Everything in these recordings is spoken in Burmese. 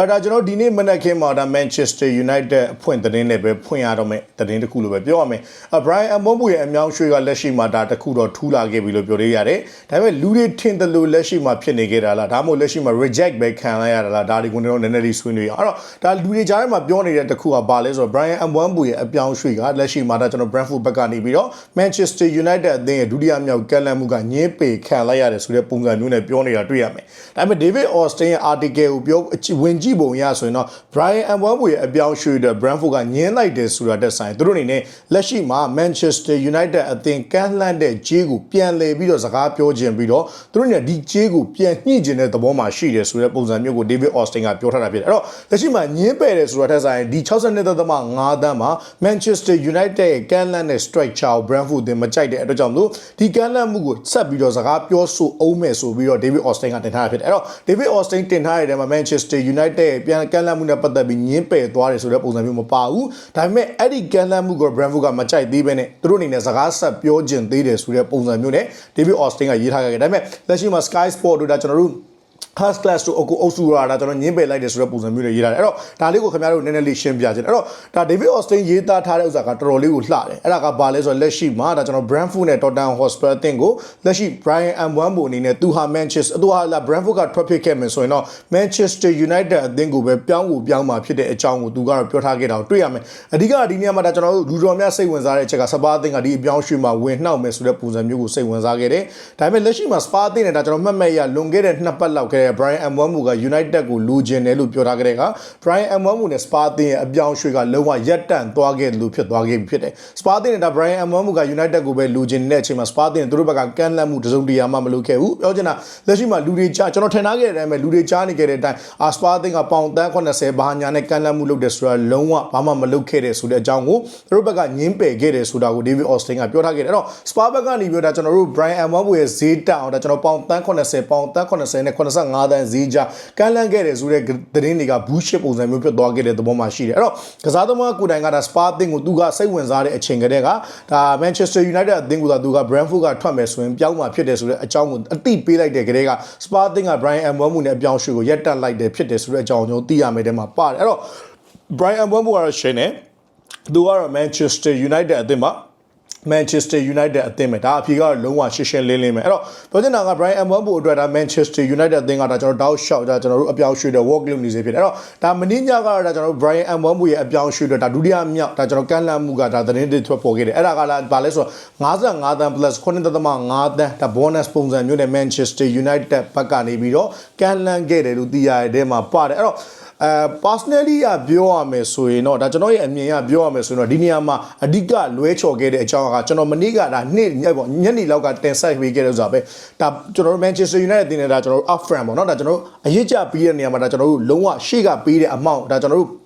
အဲဒါကျွန်တော်ဒီနေ့မနက်ခင်းမှာဒါ Manchester United အဖွင့်သတင်းနဲ့ပဲဖွင့်ရတော့မယ်သတင်းတစ်ခုလို့ပဲပြောရမယ်။ Brian Mbombo ရဲ့အမြောင်းရွှေကလက်ရှိမှာဒါတစ်ခုတော့ထူလာခဲ့ပြီလို့ပြောရရတယ်။ဒါပေမဲ့လူတွေထင်တယ်လို့လက်ရှိမှာဖြစ်နေကြတာလားဒါမှမဟုတ်လက်ရှိမှာ reject ပဲခံလိုက်ရတာလားဒါတွေကိုကျွန်တော်နည်းနည်းလေးဆွေးနွေးရအောင်။အဲ့တော့ဒါလူတွေကြားထဲမှာပြောနေတဲ့တစ်ခုကဘာလဲဆိုတော့ Brian Mbombo ရဲ့အပြောင်းရွှေကလက်ရှိမှာဒါကျွန်တော် Brentford ဘက်ကနေပြီးတော့ Manchester United အသင်းရဲ့ဒုတိယမြောက်ကလန်မှုကညင်းပေခံလိုက်ရတယ်ဆိုတဲ့ပုံစံမျိုးနဲ့ပြောနေတာတွေ့ရမယ်။ဒါပေမဲ့ David Austin ရဲ့ article ကိုပြောဝင်ကြကြည့်ပုံရဆိုရင်တော့ Brian Mbeumo ရဲ့အပြောင်းရွှေ့တဲ့ Brentford ကညင်းလိုက်တယ်ဆိုတာတက်ဆိုင်သူတို့အနေနဲ့လက်ရှိမှာ Manchester United အသင်းကမ်းလှမ်းတဲ့ခြေကိုပြန်လည်ပြီးတော့စကားပြောခြင်းပြီးတော့သူတို့နဲ့ဒီခြေကိုပြန်ညှိခြင်းတဲ့သဘောမှာရှိတယ်ဆိုတဲ့ပုံစံမျိုးကို David Austin ကပြောထားတာဖြစ်တယ်အဲ့တော့လက်ရှိမှာညင်းပယ်တယ်ဆိုတာတက်ဆိုင်ဒီ62.5သန်းမှာ Manchester United ရဲ့ကမ်းလှမ်းတဲ့ striker ကို Brentford တင်မကြိုက်တဲ့အတွက်ကြောင့်လို့ဒီကမ်းလှမ်းမှုကိုဆက်ပြီးတော့စကားပြောဆိုအောင်မယ်ဆိုပြီးတော့ David Austin ကတင်ထားတာဖြစ်တယ်အဲ့တော့ David Austin တင်ထားတဲ့နေရာမှာ Manchester United ရဲ့ပြန်ကမ်းလှမ်းမှုနဲ့ပတ်သက်ပြီးညင်းပယ်သွားတယ်ဆိုတဲ့ပုံစံမျိုးမပါဘူး။ဒါပေမဲ့အဲ့ဒီကမ်းလှမ်းမှုကို Brentford ကမကြိုက်သေးဘဲနဲ့သူတို့အနေနဲ့စကားဆက်ပြောခြင်းသေးတယ်ဆိုတဲ့ပုံစံမျိုးနဲ့ David Austin ကရေးထားခဲ့တယ်။ဒါပေမဲ့လက်ရှိမှာ Sky Sport တို့ဒါကျွန်တော်တို့ class class တို့အကူအုပ်စုရတာကျွန်တော်ညင်းပယ်လိုက်တယ်ဆိုတဲ့ပုံစံမျိုးတွေရေးထားတယ်အဲ့တော့ဒါလေးကိုခင်ဗျားတို့နည်းနည်းလေးရှင်းပြခြင်းအဲ့တော့ဒါ David Austin ရေးသားထားတဲ့ဥစ္စာကတော်တော်လေးကိုလှတယ်အဲ့ဒါကဘာလဲဆိုတော့လက်ရှိမှာဒါကျွန်တော် Brentford နဲ့ Tottenham Hotspur အသင်းကိုလက်ရှိ Brian M1 ဘိုအနေနဲ့သူဟာ Manchester သူဟာလာ Brentford ကထွက်ဖြစ်ခဲ့မယ်ဆိုရင်တော့ Manchester United အသင်းကိုပဲပြောင်းကိုပြောင်းมาဖြစ်တဲ့အကြောင်းကိုသူကတော့ပြောထားခဲ့တာကိုတွေ့ရမယ်အဓိကဒီနေရာမှာဒါကျွန်တော်တို့လူတော်များစိတ်ဝင်စားတဲ့အချက်ကစပါးအသင်းကဒီအပြောင်းရွှေ့မှာဝင်နှောက်မယ်ဆိုတဲ့ပုံစံမျိုးကိုစိတ်ဝင်စားခဲ့တယ်ဒါပေမဲ့လက်ရှိမှာစပါးအသင်းနဲ့ဒါကျွန်တော်မှတ်မဲ့ရလွန်ခဲ့တဲ့နှစ်ပတ်လောက်ခဲ့တဲ့ Brian M1 ဘိုက United ကိုလိုချင်တယ်လို့ပြောထားခဲ့တဲ့အခါ Brian M1 နဲ့ Spa အသင်းရဲ့အပြောင်းရွှေ့ကလုံးဝရက်တန့်သွားခဲ့လို့ဖြစ်သွားခဲ့ပြီဖြစ်တယ်။ Spa အသင်းနဲ့ဒါ Brian M1 က United ကိုပဲလိုချင်တဲ့အချိန်မှာ Spa အသင်းသူတို့ဘက်ကကန့်လန့်မှုတစုံတရာမှမလုပ်ခဲ့ဘူး။ပြောချင်တာလက်ရှိမှာလူတွေကြားကျွန်တော်ထင်ထားခဲ့တဲ့အတိုင်းပဲလူတွေကြားနေခဲ့တဲ့အတိုင်းအာ Spa အသင်းကပေါင်တန်း80ဘာညာနဲ့ကန့်လန့်မှုလုပ်တယ်ဆိုတာလုံးဝဘာမှမလုပ်ခဲ့တဲ့ဆိုတဲ့အကြောင်းကိုသူတို့ဘက်ကညင်းပယ်ခဲ့တယ်ဆိုတာကို David Austin ကပြောထားခဲ့တယ်။အဲ့တော့ Spa ဘက်ကနေပြောတာကျွန်တော်တို့ Brian M1 ရဲ့ဈေးတက်အောင်ဒါကျွန်တော်ပေါင်တန်း80ပေါင်တန်း80နဲ့85တန်းဈေးကြားကန့်လန့်ခဲ့တယ်ဆိုတဲ့သတင်းတွေကဘူးရှစ်ပုံစံမျိုးဖြစ်သွားခဲ့တဲ့သဘောမှာရှိတယ်အဲ့တော့ကစားသမားကိုတိုင်ကဒါစပါအသင်းကိုသူကစိတ်ဝင်စားတဲ့အချိန်ကတည်းကဒါ Manchester United အသင်းကသူက Brentford ကထွက်မယ်ဆိုရင်ပြောင်းမှာဖြစ်တယ်ဆိုတဲ့အကြောင်းကိုအတိပေးလိုက်တဲ့ကတည်းကစပါအသင်းက Brian Mbeumo နဲ့အပြောင်းရွှေ့ကိုရက်တက်လိုက်တယ်ဖြစ်တယ်ဆိုတဲ့အကြောင်းကိုကျွန်တော်သိရမယ်တဲ့မှာပါတယ်အဲ့တော့ Brian Mbeumo ကတော့ရှင်းတယ်သူကတော့ Manchester United အသင်းမှာ Manchester United အသင်းပဲဒါအဖြေကတော့လုံးဝရှင်းရှင်းလင်းလင်းပဲအဲ့တော့ပြောချင်တာက Brian Mbeumo အတွက်ဒါ Manchester United အသင်းကဒါကျွန်တော်တောက်လျှောက်ဒါကျွန်တော်တို့အပြောင်းရွှေ့တဲ့ work လုပ်နေစေဖြစ်တယ်အဲ့တော့ဒါမင်းညကတော့ဒါကျွန်တော်တို့ Brian Mbeumo ရဲ့အပြောင်းရွှေ့တဲ့ဒါဒုတိယမြောက်ဒါကျွန်တော်ကန့်လန့်မှုကဒါသတင်းတွေထွက်ပေါ်ခဲ့တယ်အဲ့ဒါကလည်းဘာလဲဆိုတော့55တန်း plus 9.5တန်းဒါ bonus ပုံစံမျိုးနဲ့ Manchester United ဘက်ကနေပြီးတော့ကန့်လန့်ခဲ့တယ်လို့သိရတဲ့ထဲမှာပါတယ်အဲ့တော့ အဲ personally ကပြောရမယ်ဆိုရင်တော့ဒါကျွန်တော်ရဲ့အမြင်ကပြောရမယ်ဆိုရင်တော့ဒီနေရာမှာအဓိကလွဲချော်ခဲ့တဲ့အကြောင်းကကျွန်တော်မနေ့ကဒါနေ့ညပေါ့ညနေလောက်ကတင်ဆက်ပေးခဲ့တဲ့ဥစ္စာပဲဒါကျွန်တော်တို့ Manchester United တင်နေတာကျွန်တော်တို့ up front ပေါ့နော်ဒါကျွန်တော်တို့အရေးကြပြီးတဲ့နေရာမှာဒါကျွန်တော်တို့လုံးဝရှေ့ကပေးတဲ့ amount ဒါကျွန်တော်တို့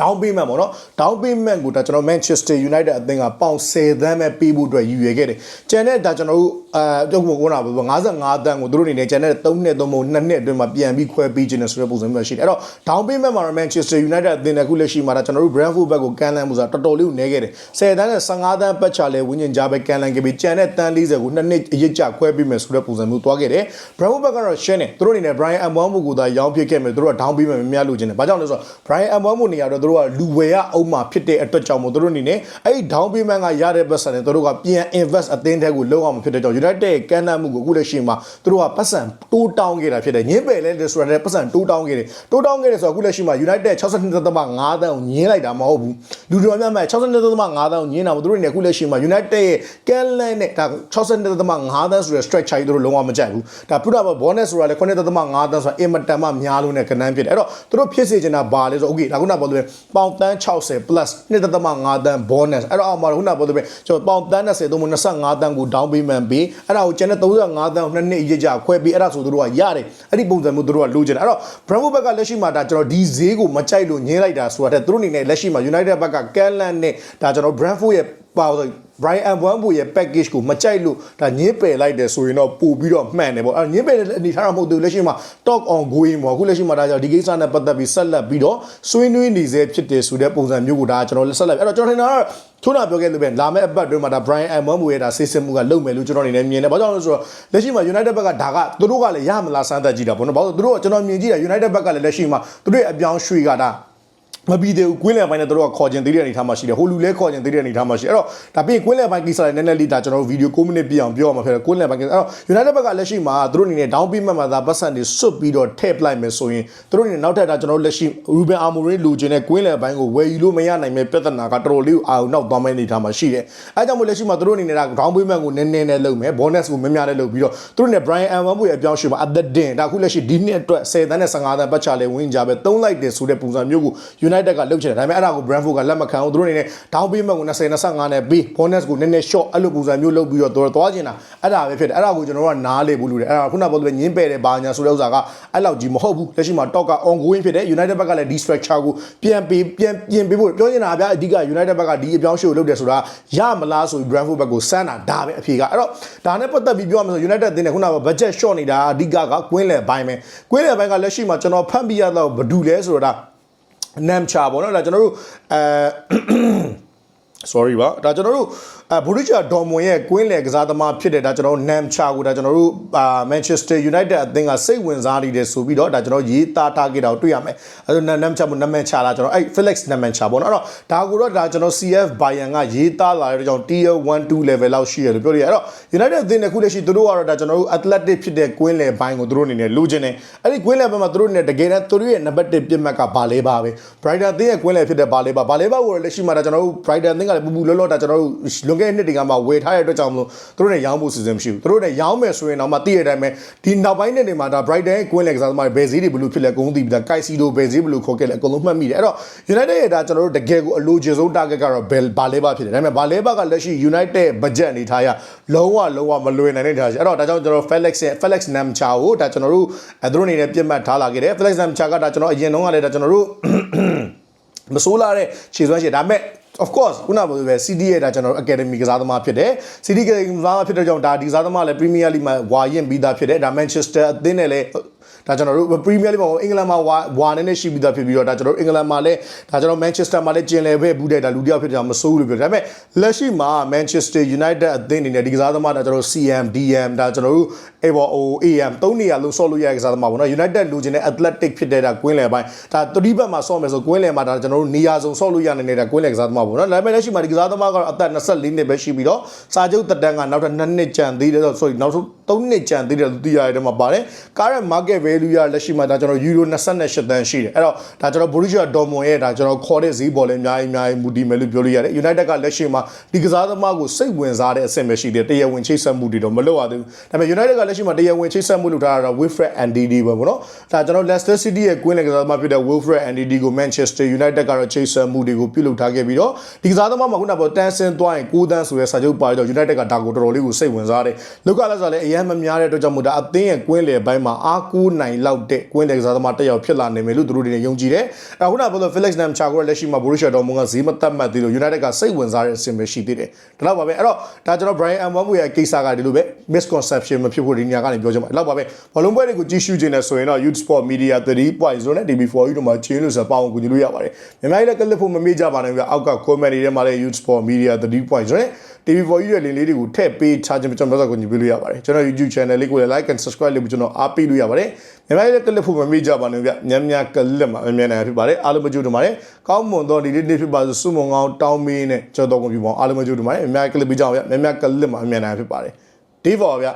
down payment ပေါ့နော် down payment ကိုဒါကျွန်တော် Manchester United အသင်းကပေါင်10သန်းပဲပေးဖို့အတွက်ရည်ရွယ်ခဲ့တယ်။ကျန်တဲ့ဒါကျွန်တော်တို့အဲပြုတ်ဖို့ကောတာပဲ55တန်းကိုသူတို့အနေနဲ့ကျန်တဲ့3နှစ်3ပုံ2နှစ်အတွင်းမှာပြန်ပြီးခွဲပေးခြင်းနဲ့ဆိုတဲ့ပုံစံမျိုးရှိတယ်။အဲ့တော့ down payment မှာတော့ Manchester United အသင်းကခုလက်ရှိမှာဒါကျွန်တော်တို့ Brentford ဘက်ကိုကန်လန်းမှုဆိုတာတော်တော်လေးကိုနည်းခဲ့တယ်။10တန်းနဲ့15တန်းပတ်ချလဲဝင်းကျင်ကြားပဲကန်လန်းခဲ့ပြီးကျန်တဲ့တန်း40ကို2နှစ်အရစ်ကြခွဲပေးမယ်ဆိုတဲ့ပုံစံမျိုးသွားခဲ့တယ်။ Brentford ဘက်ကတော့ရှင်းတယ်သူတို့အနေနဲ့ Brian Mbeumo ကိုသာရောင်းဖြစ်ခဲ့မယ်သူတို့က down payment မများလို့ခြင်းတယ်။ဘာကြောင့်လဲဆိုတော့ Brian Mbeumo နေရာတော့သူတို့ကလူဝယ်ရအောင်မှာဖြစ်တဲ့အတွက်ကြောင့်မို့သူတို့အနေနဲ့အဲ့ဒီ down payment ကရတဲ့ပတ်စံနဲ့သူတို့ကပြန် invest အသင်းထဲကိုလုံးအောင်ဖြစ်တဲ့ကြောင့် United ရဲ့ကမ်းလှမ်းမှုကိုအခုလက်ရှိမှာသူတို့ကပတ်စံတိုးတောင်းခဲ့တာဖြစ်တယ်ညင်းပယ်လဲတဲ့ဆိုတဲ့ပတ်စံတိုးတောင်းခဲ့တယ်တိုးတောင်းခဲ့တယ်ဆိုတော့အခုလက်ရှိမှာ United 62.5တန်းကိုညင်းလိုက်တာမဟုတ်ဘူးလူတော်များများ62.5တန်းကိုညင်းတာမသူတို့အနေနဲ့အခုလက်ရှိမှာ United ရဲ့ကမ်းလှမ်းနဲ့ဒါ62.5တန်းဆိုတဲ့ structure ကြီးသူတို့လုံးဝမကြိုက်ဘူးဒါပြတော့ bonus ဆိုတာလေ9.5တန်းဆိုတာအင်မတန်မှများလို့နဲ့ကနန်းဖြစ်တယ်အဲ့တော့သူတို့ဖြစ်စေချင်တာဘာလဲဆို okay ဒါခုနပြောလို့ပေါင်တန်း60 plus 2.5တန်း bonus အဲ့တော့အောက်မှာခုနပြောလို့ကျွန်တော်ပေါင်တန်း30သို့မဟုတ်25တန်းကို down payment ပေးအဲ့ဒါကိုကျန်တဲ့35တန်းကိုနှစ်နှစ်အရေးကြခွဲပြီးအဲ့ဒါဆိုသူတို့ကရတယ်အဲ့ဒီပုံစံမျိုးသူတို့ကလိုချင်တယ်အဲ့တော့ Brentford ဘက်ကလက်ရှိမှာဒါကျွန်တော်ဒီဈေးကိုမကြိုက်လို့ညင်းလိုက်တာဆိုတာတဲ့သူတို့အနေနဲ့လက်ရှိမှာ United ဘက်က Callan နဲ့ဒါကျွန်တော် Brentford ရဲ့ပါဆို Brian Mbambo ရဲ့ package ကိုမကြိုက်လို့ဒါညင်းပယ်လိုက်တယ်ဆိုရင်တော့ပို့ပြီးတော့မှန်တယ်ပေါ့အဲညင်းပယ်တဲ့အနေထားတော့မဟုတ်သေးဘူးလက်ရှိမှာ talk on going ပေါ့အခုလက်ရှိမှာဒါကြောင့်ဒီကိစ္စနဲ့ပတ်သက်ပြီးဆက်လက်ပြီးတော့ဆွေးနွေးနေစေဖြစ်တယ်ဆိုတဲ့ပုံစံမျိုးကိုဒါကျွန်တော်ဆက်လက်အဲ့တော့ကျွန်တော်ထင်တာကထုံးတာပြောခဲ့လို့ပဲလာမယ့်အပတ်တွင်းမှာဒါ Brian Mbambo ရဲ့ဒါဆေးစစ်မှုကလုံမယ်လို့ကျွန်တော်အနေနဲ့မြင်တယ်ဘာကြောင့်လဲဆိုတော့လက်ရှိမှာ United ဘက်ကဒါကသူတို့ကလည်းရမလားစမ်းသပ်ကြည့်တာပေါ့နော်ဘာလို့သူတို့ကကျွန်တော်မြင်ကြည့်တာ United ဘက်ကလည်းလက်ရှိမှာသူတို့ရဲ့အပြောင်းရွှေ့ကဒါ မပြီးသေးဘူးကွင်းလယ်ပိုင်းနဲ့တို့ကခေါ်ကျင်သေးတဲ့အနေထားမှာရှိတယ်ဟိုလူလဲခေါ်ကျင်သေးတဲ့အနေထားမှာရှိတယ်အဲ့တော့ဒါပြီးရင်ကွင်းလယ်ပိုင်းကိစ္စလည်းနည်းနည်းလေးဒါကျွန်တော်တို့ဗီဒီယို6မိနစ်ပြအောင်ပြောရမှာဖြစ်တယ်ကွင်းလယ်ပိုင်းကိစ္စအဲ့တော့ United ဘက်ကလက်ရှိမှာတို့အနေနဲ့ down payment မှာဒါပတ်စံတွေစွတ်ပြီးတော့ထည့်ပလိုက်မယ်ဆိုရင်တို့အနေနဲ့နောက်ထပ်ဒါကျွန်တော်တို့လက်ရှိ Ruben Amorim လူချင်းတဲ့ကွင်းလယ်ပိုင်းကိုဝယ်ယူလို့မရနိုင်မဲ့ပြဿနာကတော်တော်လေးအာရုံနောက်သွားမယ့်အနေထားမှာရှိတယ်အဲကြောင့်မို့လက်ရှိမှာတို့အနေနဲ့ဒါ down payment ကိုနည်းနည်းနဲ့လုပ်မယ် bonus ကိုများများနဲ့လုပ်ပြီးတော့တို့အနေနဲ့ Brian Mbambo ရဲ့အပြောင်းရွှေ့မှာ at the din ဒါခုလက်ရှိဒီနှစ်အတွက်10တန်းနဲ့15တန်းပတ်ချလဲဝင်ကြပဲသုံးလိုက်တယ်ဆိုတဲ့ပုံစံမျိုးကို United ကလုပ်ချင်တယ်ဒါပေမဲ့အဲ့ဒါကို Brentford ကလက်မခံဘူးတို့အနေနဲ့ down payment ကို20 25နဲ့ပေး bonus ကိုနည်းနည်း short အဲ့လိုပုံစံမျိုးလုပ်ပြီးတော့တော့သွားချင်တာအဲ့ဒါပဲဖြစ်တယ်အဲ့ဒါကိုကျွန်တော်တို့ကနားလေဘူးလို့တယ်အဲ့ဒါခုနကပြောလို့ညင်းပယ်တယ်ဘာညာဆိုတဲ့ဥစ္စာကအဲ့လောက်ကြီးမဟုတ်ဘူးလက်ရှိမှာ talk က ongoing ဖြစ်တယ် United ဘက်ကလည်းဒီ structure ကိုပြန်ပေးပြန်ပြင်ပေးဖို့ပြောချင်တာဗျာအဓိက United ဘက်ကဒီအပြောင်းရွှေ့ကိုလုပ်တယ်ဆိုတာရမလားဆိုပြီး Brentford ဘက်ကိုစမ်းတာဒါပဲအဖြေကအဲ့တော့ဒါနဲ့ပတ်သက်ပြီးပြောရမယ်ဆို United အသင်းနဲ့ခုနက budget short နေတာအဓိကကကွင်းလယ်ပိုင်းပဲကွင်းလယ်ပိုင်းကလက်ရှိမှာကျွန်တော်ဖတ်ပြရတော့ဘဒူလဲဆိုတော့ဒါ နမ်ချာပေါ့နော်ဒါကျွန်တော်တို့အဲ sorry ပါဒါကျွန်တော်တို့အဲဘူရီချာဒေါ်မွန်ရဲ့ကွင်းလယ်ကစားသမားဖြစ်တဲ့ဒါကျွန်တော်တို့နမ်ချာကိုဒါကျွန်တော်တို့အာမန်ချက်စတာယူနိုက်တက်အသင်းကစိတ်ဝင်စားနေတယ်ဆိုပြီးတော့ဒါကျွန်တော်ရေးသားထားခဲ့တာကိုတွေ့ရမယ်အဲဒါနမ်ချာမို့နမ်မန်ချာလာကျွန်တော်အဲ့ Felix နမ်မန်ချာပေါ့နော်အဲ့တော့ဒါကိုတော့ဒါကျွန်တော် CF Bayern ကရေးသားလာတဲ့ကြောင့် Tier 1 2 level လောက်ရှိရတယ်လို့ပြောရအဲ့တော့ United အသင်းနဲ့ခုလက်ရှိသူတို့ကတော့ဒါကျွန်တော်တို့ Athletic ဖြစ်တဲ့ကွင်းလယ်ဘိုင်းကိုသူတို့အနေနဲ့လိုချင်တယ်အဲ့ဒီကွင်းလယ်ဘက်မှာသူတို့အနေနဲ့တကယ်တမ်းသူတို့ရဲ့ number 1ပြစ်မှတ်ကဘာလဲပါပဲ Brighton အသင်းရဲ့ကွင်းလယ်ဖြစ်တဲ့ဘာလဲပါဘာလဲပါကိုလက်ရှိမှာဒါကျွန်တော်တို့ Brighton အသင်းကလည်းပူပူလောလောဒါကျွန်တော်တို့လွန်ခဲ့တဲ့နှစ်တွေကမှဝယ်ထားတဲ့အတွက်ကြောင့်မလို့သူတို့နဲ့ရောင်းဖို့စီစဉ်မရှိဘူးသူတို့နဲ့ရောင်းမယ်ဆိုရင်တော့မှသိရတဲ့အတိုင်းပဲဒီနောက်ပိုင်းနှစ်တွေမှာဒါ Brighton ရဲ့ကွင်းလယ်ကစားသမားတွေဘယ်ဈေးတွေဘယ်လိုဖြစ်လဲအကုန်သိပြီဒါ Caicedo ဘယ်ဈေးဘယ်လိုခေါ်ခဲ့လဲအကုန်လုံးမှတ်မိတယ်အဲ့တော့ United ရဲ့ဒါကျွန်တော်တို့တကယ်ကိုအလိုချင်ဆုံး target ကတော့ဘယ်ဘာလဲပါဖြစ်တယ်ဒါပေမဲ့ဘာလဲပါကလက်ရှိ United budget အနေထားရလုံးဝလုံးဝမလွယ်နိုင်တဲ့ထားရှိအဲ့တော့ဒါကြောင့်ကျွန်တော် Felix ရဲ့ Felix Namcha ကိုဒါကျွန်တော်တို့အဲသူတို့အနေနဲ့ပြတ်မှတ်ထားလာခဲ့တယ် Felix Namcha ကဒါကျွန်တော်အရင်တုန်းကလည်းဒါကျွန်တော်တို့မဆိုးလာတဲ့ခြေစွမ်းရှိတယ်ဒါပေမဲ့ of course ခုနကပြောပဲ CD ရဲ့ဒါကျွန်တော်တို့ academy ကစားသမားဖြစ်တယ် CD ကစားသမားဖြစ်တဲ့ကြောင့်ဒါဒီကစားသမားလည်း Premier League မှာဝါရင်ပြီးသားဖြစ်တယ်ဒါ Manchester အသင်းနဲ့လည်းဒါကျွန်တော်တို့ Premier League မှာအင်္ဂလန်မှာဝါဝါနေနဲ့ရှိပြီးသားဖြစ်ပြီးတော့ဒါကျွန်တော်တို့အင်္ဂလန်မှာလည်းဒါကျွန်တော် Manchester မှာလည်းကျင်လည်ပဲဘူးတဲ့ဒါလူတစ်ယောက်ဖြစ်တဲ့ကြောင့်မဆိုးဘူးလို့ပြောတယ်ဒါပေမဲ့လက်ရှိမှာ Manchester United အသင်းအနေနဲ့ဒီကစားသမားဒါကျွန်တော်တို့ CM DM ဒါကျွန်တော်တို့ ABO AM သုံးနေရာလုံးဆော့လို့ရတဲ့ကစားသမားပေါ့နော် United လူချင်းတဲ့ Athletic ဖြစ်တဲ့ဒါကွင်းလယ်ပိုင်းဒါ3ဘက်မှာဆော့မယ်ဆိုကွင်းလယ်မှာဒါကျွန်တော်တို့နေရာစုံဆော့လို့ရနေတဲ့ကွင်းလယ်ကစားသမားပေါ့နော်ဒါပေမဲ့လက်ရှိမှာဒီကစားသမားကတော့အသက်24နှစ်ပဲရှိပြီးတော့စာချုပ်တက်တန်းကနောက်ထပ်2နှစ်ကျန်သေးတယ်ဆို sorry နောက်ဆုံး 3နှစ်ကျန်သေးတယ်လို့သိရတဲ့မှာပါတယ် current market value ရလက်ရှိမှာဒါကျွန်တော် euro 28တန်းရှိတယ်အဲ့တော့ဒါကျွန်တော် Borussia Dortmund ရဲ့ဒါကျွန်တော်ခေါ်တဲ့ဈေးပေါ်လည်းအများကြီးအများကြီးမူတည်မယ်လို့ပြောလို့ရတယ် United ကလက်ရှိမှာဒီကစားသမားကိုစိတ်ဝင်စားတဲ့အဆင့်ပဲရှိတယ်တရားဝင်ချိတ်ဆက်မှုတွေတော့မလုပ်ရသေးဘူးဒါပေမဲ့ United ကလက်ရှိမှာတရားဝင်ချိတ်ဆက်မှုလုပ်ထားတာတော့ Wilfred Ndidi ပဲပေါ့နော်ဒါကျွန်တော် Leicester City ရဲ့ကွင်းလယ်ကစားသမားဖြစ်တဲ့ Wilfred Ndidi ကို Manchester United ကတော့ချိတ်ဆက်မှုတွေကိုပြုလုပ်ထားခဲ့ပြီးတော့ဒီကစားသမားမှာခုနကပြောတန်းဆင်းသွားရင်6တန်းဆိုတဲ့စာချုပ်ပါတော့ United ကဒါကိုတော်တော်လေးကိုစိတ်ဝင်စားတယ်လောကလက်ဆိုလည်းအရင်မများတဲ့အတွက်ကြောင့်မို့ဒါအသင်းရဲ့ကွင်းလယ်ပိုင်းမှာအားကိုးနိုင်လောက်တဲ့ကွင်းလယ်ကစားသမားတစ်ယောက်ဖြစ်လာနိုင်မယ်လို့သူတို့တွေယုံကြည်တယ်အဲခုနကပြောလို့ Felix Namcha ကိုလက်ရှိမှာ Borussia Dortmund ကဈေးမသက်မှတ်သေးလို့ United ကစိတ်ဝင်စားတဲ့အဆင့်ပဲရှိသေးတယ်ဒါတော့ပါပဲအဲ့တော့ဒါကျွန်တော် Brian Mbeumo ရဲ့ကိစ္စကဒီလိုပဲ misconception မဖြစ်ဖို့ဒီနေရာကနေပြောချင်ပါအဲ့တော့ပါပဲဘလုံးပွဲတွေကိုကြည့်ရှုခြင်းနဲ့ဆိုရင်တော့ Youth Sport Media 3.0နဲ့ DB4U တို့မှာချင်းလို့ဆိုပေါအောင်ကူညီလို့ရပါတယ်မြန်မာပြည်လည်းကလစ်ဖို့မမေ့ကြပါနဲ့ဗျအောက်က comment တွေထဲမှာလည်း Youth Sport Media 3.0နဲ့ TV4U ရဲ့လင်းလေးတွေကိုထည့်ပေးချခြင်းကျွန်တော်တို့ကကူညီပေးလို့ရပါတယ်ကျွန်တော် YouTube channel လေးကိုလည်း like and subscribe လုပ်ပြီးကျွန်တော်အားပေးလို့ရပါတယ်မြန်မာပြည်လည်းကလစ်ဖို့မမေ့ကြပါနဲ့ဗျညံ့ညံ့ကလစ်မှာအမြဲတမ်းဖြစ်ပါတယ်အားလုံးမကြိုးတင်ပါတယ်ကောင်းမွန်သောဒီနေ့နေ့ဖြစ်ပါစို့စုမုံကောင်းတောင်းမင်းနဲ့ကြော်တော်ကုန်ပြပေါင်းအားလုံးမကြိုးတင်ပါတယ်မြန်မာကလစ်ပြီးကြအောင်ဗျမြန်မာကလစ်မှာအမြဲတမ်းဖြစ်ပါတယ်ဒီပေါ်ဗျ